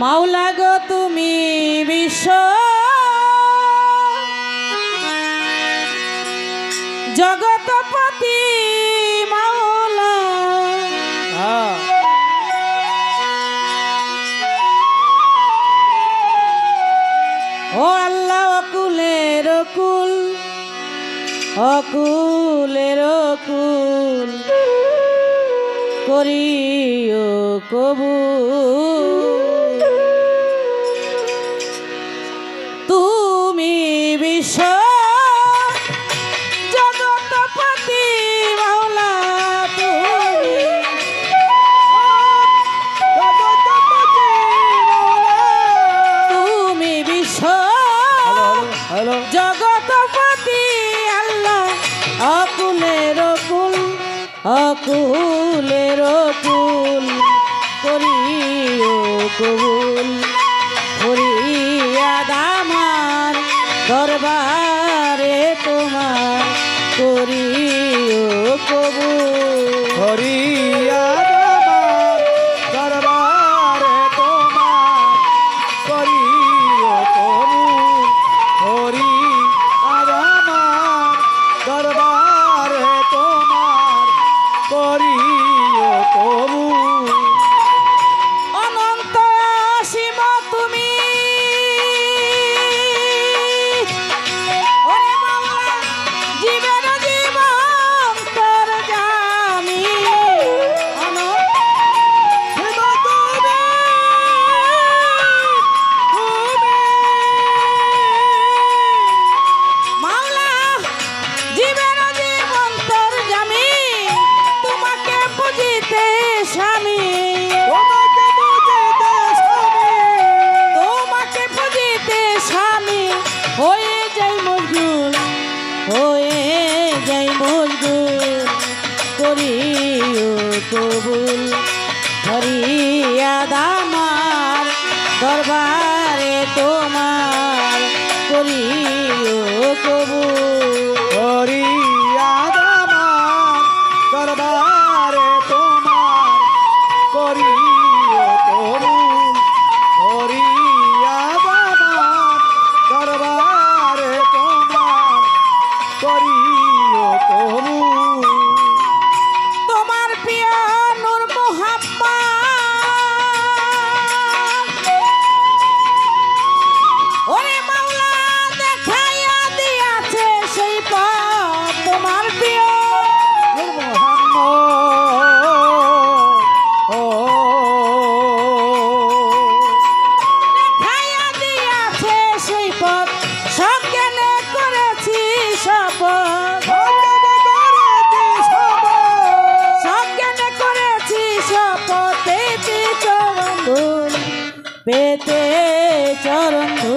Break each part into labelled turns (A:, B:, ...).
A: মাওলা গো তুমি বিশ্ব। জগতপতি মাওলা। ও আল্লাহ অকুলের কুল অকুলের কুল করিও কবু কুলের কুল করিও কবুল হরিয়া দামার দরবারে তোমার করিও কবুল।
B: হরি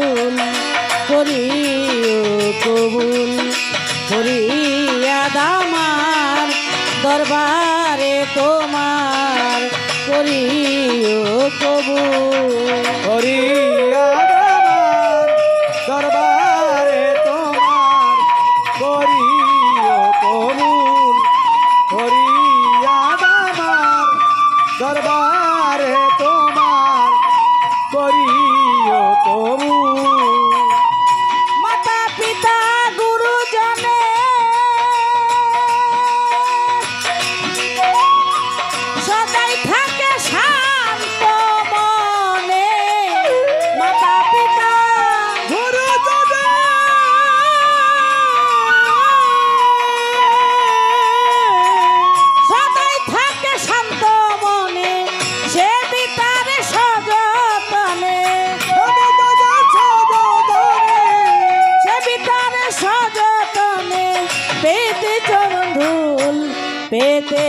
A: কবুল করি কবুল
B: করি আদামার দরবারে তোমার
A: করি কবুল করি পেতে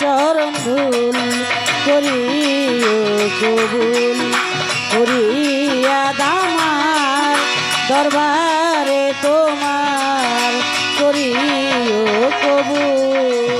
A: চরণ ধুল করি কবুল করিয়া দামার দরবারে তোমার করি কবুল।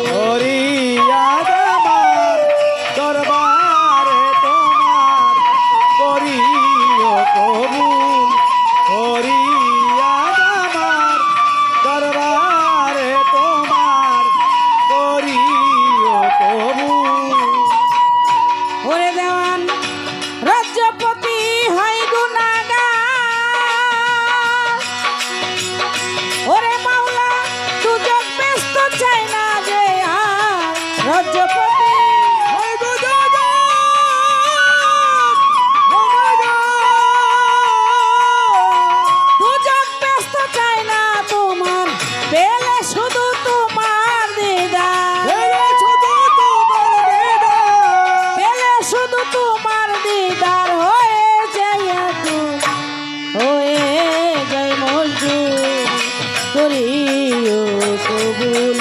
A: কবুল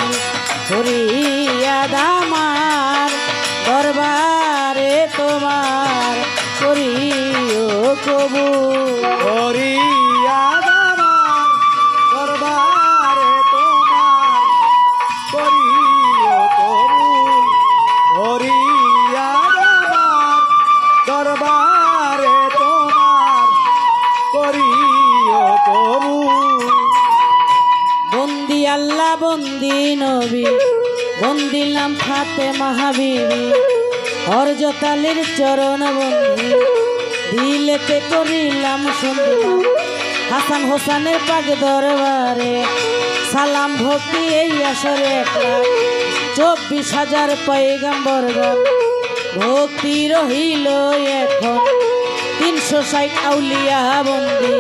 A: করিয়া দামার দরবারে তোমার করিও কবুল।
B: দরবারে তোমার কবুল। আমার দরবারে
A: বন্দি নবী। বন্দি নাম ফাতে মাহাবিবি হরজতালির চরণ বন্দি। দিলেতে করিলাম সন্ধ্যা হাসান হোসানের পাক দরবারে সালাম ভক্তি এই আসরে একলা চব্বিশ হাজার পয়গাম্বর ভক্তি রহিল এখন। তিনশো ষাট আউলিয়া বন্দি।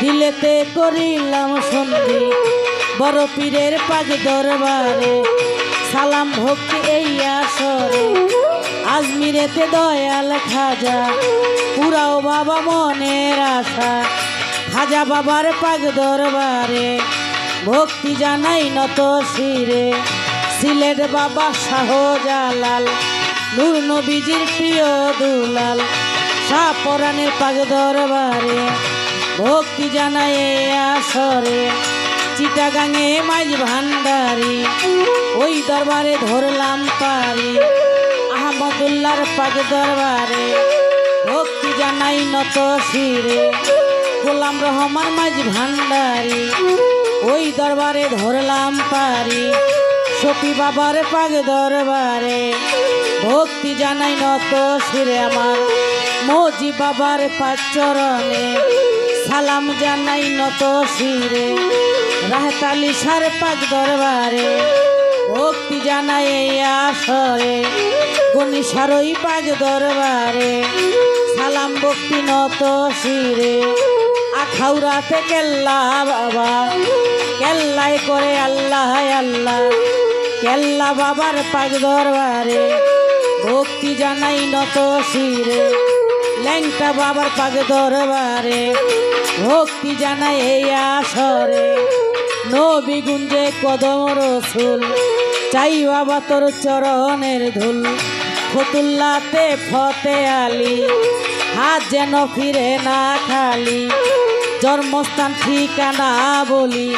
A: দিলেতে করিলাম সন্ধি বড় পীরের পাগ দরবারে। সালাম ভক্তি এই আসরে। আজমিরেতে দয়াল খাজা, পুরাও বাবা মনের আশা। খাজা বাবার পাগ দরবারে ভক্তি জানাই নত শিরে। সিলেট বাবা শাহজালাল, নূর নবীজির প্রিয় দুলাল। শাহ পরাণের পাগ দরবারে ভক্তি জানাই আসরে। চিটাগাঙে মাঝ ভান্ডারি, ওই দরবারে ধরলাম পারি। আহমদুল্লার পাগ দরবারে ভক্তি জানাই নত শিরে। গোলাম রহমান মাঝ ভান্ডারি, ওই দরবারে ধরলাম পারি। সপি বাবার পাগ দরবারে ভক্তি জানাই নত শিরে আমার। মজি বাবার পাঁচ চরণে সালাম জানাই নত শিরে। রাহতালি সার পাক দরবারে, ভক্তি জানাই এই আসরে। গনি সারই পাক দরবারে, সালাম ভক্তি নত শিরে। আখাউরাতে কেল্লা বাবা কেল্লাই করে আল্লাহ আল্লাহ। কেল্লা বাবার পাক দরবারে, ভক্তি জানাই নত শিরে। ল্যাংটা বাবার পাক দরবারে, ভক্তি জানাই এই আসরে। নবী গুঞ্জে কদম রসুল, চাই বাবা তোর চরণের ধুল। ফতুল্লাতে ফতে আলী, হাত যেন ফিরে না খালি। জন্মস্থান, ঠিকানা বলি,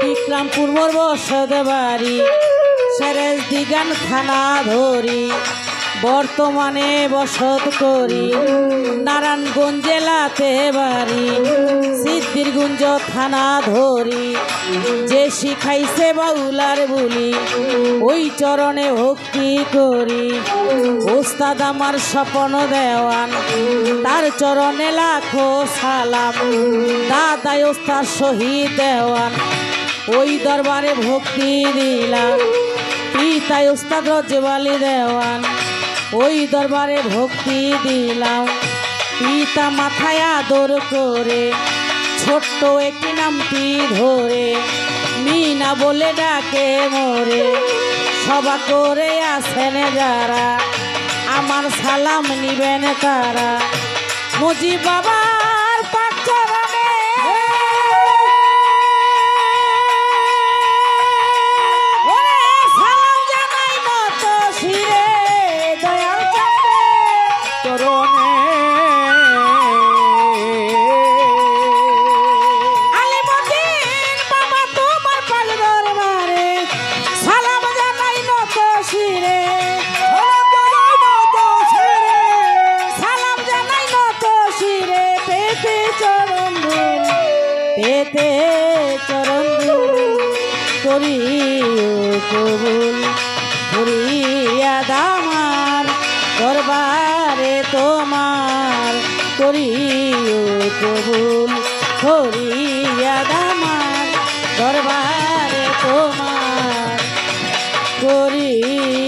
A: বিক্রমপুর মোর বসত বাড়ি। সেরেজ দিগান থানা ধরি। বর্তমানে বসত করি। নারায়ণগঞ্জ জেলাতে বাড়ি। সিদ্ধিরগুঞ্জ থানা ধরি। যে শিখাইছে বাউলার বলি, ওই চরণে ভক্তি করি। ওস্তাদ আমার স্বপন দেওয়ান, তার চরণে লাখো সালাম। দাদাই ওস্তাদ শহীদ দেওয়ান, ওই দরবারে ভক্তি দিলাম। পিতাই ওস্তাদ রজবালি দেওয়ান। ওই দরবারে ভক্তি দিলাম। পিতা মাথায় আদর করে, ছোট্ট একটি নামটি ধরে, মিনা বলে ডাকে মরে। সবা করে আসেন যারা, আমার সালাম নিবেন তারা। মুজি বাবার করি কবুল। করিয়া দামার দরবারে তোমার। করিও কবুল। করিয়া দামার দরবারে তোমার। করিও